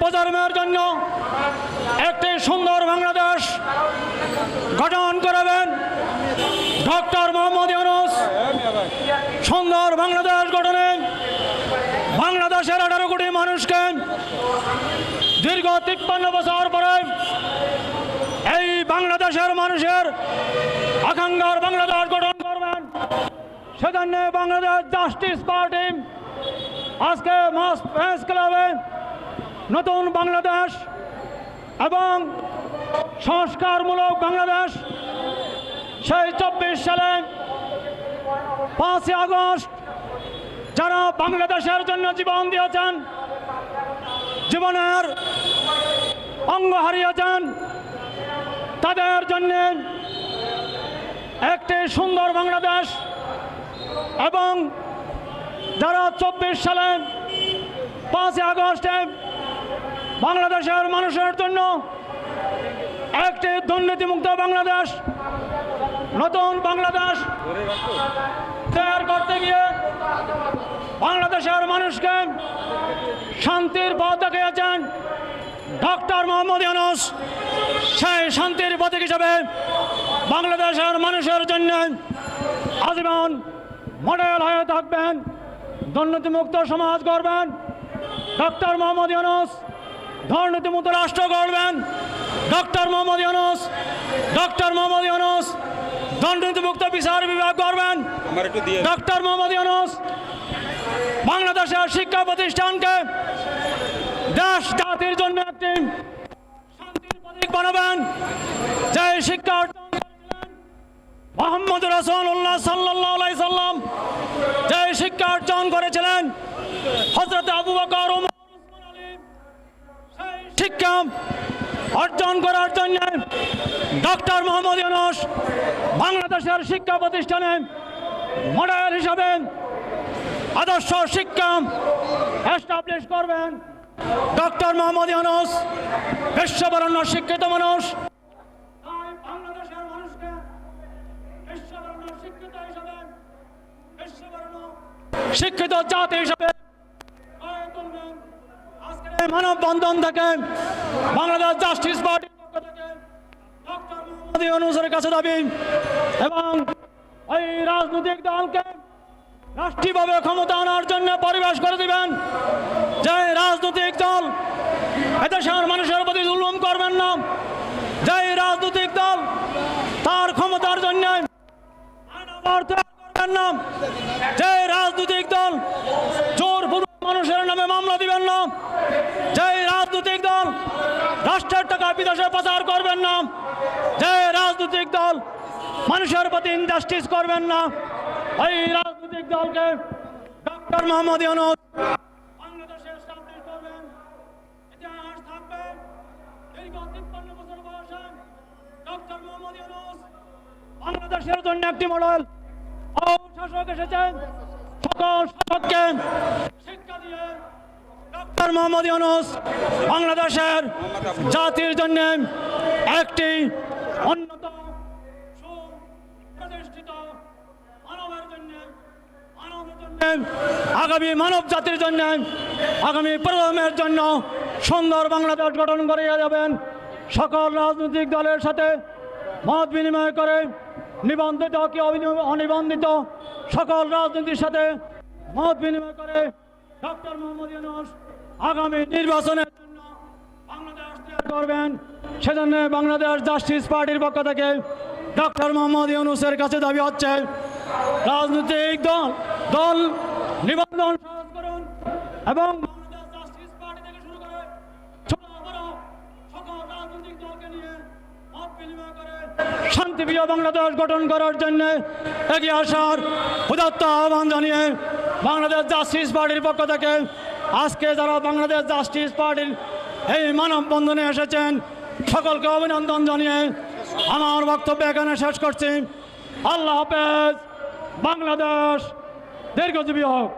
প্রজন্মের জন্য একটি সুন্দর বাংলাদেশ গঠন করাবেন ডক্টর মোহাম্মদ ইউনুস। সুন্দর বাংলাদেশ গঠনে বাংলাদেশের আঠারো কোটি মানুষকে দীর্ঘ তিপ্পান্ন বছর পরে এই বাংলাদেশের মানুষের আকাঙ্ক্ষার বাংলাদেশ গঠন করবেন। সেজন্য বাংলাদেশ জাস্টিস পার্টি আজকে মাস প্রেস ক্লাবে নতুন বাংলাদেশ এবং সংস্কারমূলক বাংলাদেশ সেই চব্বিশ সালে পাঁচই আগস্ট যারা বাংলাদেশের জন্য জীবন দিয়েছেন, জীবনের অঙ্গ হারিয়েছেন, তাদের জন্য একটি সুন্দর বাংলাদেশ এবং যারা চব্বিশ সালে পাঁচই আগস্টে বাংলাদেশের মানুষের জন্য একটি দুর্নীতিমুক্ত বাংলাদেশ, নতুন বাংলাদেশ তৈরি করতে গিয়ে বাংলাদেশের মানুষকে শান্তির পথ দেখিয়েছেন ডক্টর মোহাম্মদ ইউনুস। সেই শান্তির প্রতীক হিসাবে বাংলাদেশের মানুষের জন্য আজীবন মডেল হয়ে থাকবেন। দুর্নীতিমুক্ত সমাজ গড়বেন। ডক্টর মোহাম্মদ ইউনুস দুর্নীতিমুক্ত রাষ্ট্র গড়বেন। ডক্টর মোহাম্মদ ইউনুস ডক্টর মোহাম্মদ ইউনুস দুর্নীতিমুক্ত বিচার বিভাগ দিয়ে ডক্টর মোহাম্মদ ইউনুস বাংলাদেশের শিক্ষা প্রতিষ্ঠানকে দেশ জাতির জন্য একটি শান্তির প্রতীক বানাবেন। যে শিক্ষা মোহাম্মদ রসুল্লাহ সাল্লাহ সাল্লাম যে শিক্ষা অর্জন করেছিলেন হজরত আবু বকর শিক্ষা অর্জন করার জন্য ডক্টর মোহাম্মদ ইউনুস বাংলাদেশের শিক্ষা প্রতিষ্ঠানে মডেল হিসাবে আদর্শ শিক্ষা এস্টাবলিশ করবেন। ডক্টর মোহাম্মদ ইউনুস, বিশ্ববরণ্য শিক্ষিত মানুষ। শিক্ষিত জাতি হিসাবে। মানববন্ধন থেকে বাংলাদেশ জাস্টিস মোহাম্মদ ইউনুসের কাছে দাবি, এবং এই রাজনৈতিক দলকে রাষ্ট্রীয়ভাবে ক্ষমতা আনার জন্য পরিবেশ করে দিবেন যে রাজনৈতিক দল এদেশের মানুষের প্রতি জুলুম করবেন না যে রাজনৈতিক দল তার ক্ষমতার জন্য করবেন না। যে রাজনৈতিক দল জোর মানুষের নামে মামলা দিবেন না। যে রাজনৈতিক দল রাষ্ট্রের টাকা বিদেশে পাচার করবেন না। যে রাজনৈতিক দল মানুষের প্রতি ইনজাস্টিস করবেন না। এই রাজনৈতিক দলকে ডক্টর মোহাম্মদ ইউনুস বাংলাদেশের জন্য একটি মডেল সকল বাংলাদেশের জাতির জন্য একটি উন্নত মানবের মানবের আগামী মানব জাতির জন্য, আগামী প্রজন্মের জন্য সুন্দর বাংলাদেশ গঠন করে যাবেন। সকল রাজনৈতিক দলের সাথে মত বিনিময় করে নিবন্ধিত কি অনিবন্ধিত সকল রাজনীতির সাথে মত বিনিময় করে ডক্টর মোহাম্মদ ইউনুস আগামী নির্বাচনের জন্য বাংলাদেশ করবেন। সেজন্য বাংলাদেশ জাস্টিস পার্টির পক্ষ থেকে ডক্টর মোহাম্মদ ইউনুসের কাছে দাবি হচ্ছে, রাজনৈতিক দল দল নিবন্ধন সহজ করুন এবং বাংলাদেশ জাস্টিস পার্টি থেকে শুরু করে ছোট বড় সকল রাজনৈতিক দলকে নিয়ে মত বিনিময় করে শান্তিপ্রিয় বাংলাদেশ গঠন করার জন্য এগিয়ে আসার উদাত্ত আহ্বান জানিয়ে বাংলাদেশ জাস্টিস পার্টির পক্ষ থেকে আজকে যারা বাংলাদেশ জাস্টিস পার্টির এই মানববন্ধনে এসেছেন, সকলকে অভিনন্দন জানিয়ে আমার বক্তব্য এখানে শেষ করছি। আল্লাহ হাফেজ। বাংলাদেশ দীর্ঘজীবী হোক।